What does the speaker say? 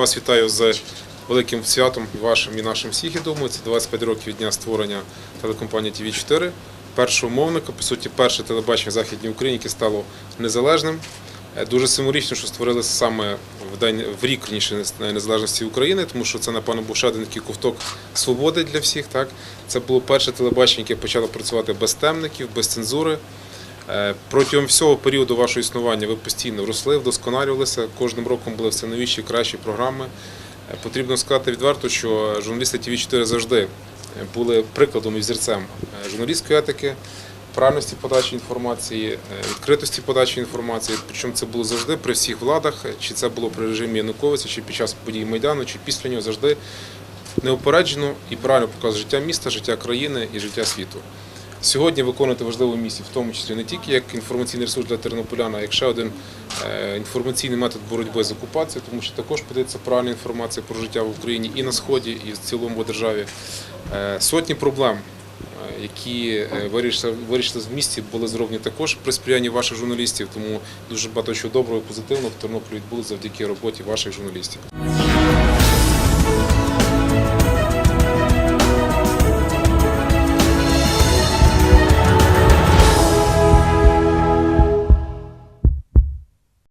вас вітаю з великим святом і вашим і нашим всіх, я думаю. Це 25 років дня створення телекомпанії tv 4 першого мовника, по суті, перше телебачення в Західній Україні, яке стало незалежним. Е, Дуже символічно, що створили саме в день в рік раніше незалежності України, тому що це, напевно, був ще один такий ковток свободи для всіх. Так це було перше телебачення, яке почало працювати без темників, без цензури. Е, Протягом всього періоду вашого існування ви постійно росли, вдосконалювалися. Кожним роком були все новіші, кращі програми. Е, Потрібно сказати відверто, що журналісти tv 4 завжди е, були прикладом і взірцем журналістської етики, правильності подачі інформації, відкритості подачі інформації. Причому це було завжди при всіх владах, чи це було при режимі Януковича, чи під час подій Майдану, чи після нього завжди неупереджено і правильно показує життя міста, життя країни і життя світу. Сьогодні виконувати важливу місію, в тому числі не тільки як інформаційний ресурс для тернополяна, а як ще один е, інформаційний метод боротьби з окупацією, тому що також подається правильна інформація про життя в Україні і на сході, і в цілому в державі. Е, Сотні проблем, е, які вирішили в місті, були зроблені також при сприянні ваших журналістів. Тому дуже багато чого доброго і позитивного в Тернополі відбулося завдяки роботі ваших журналістів.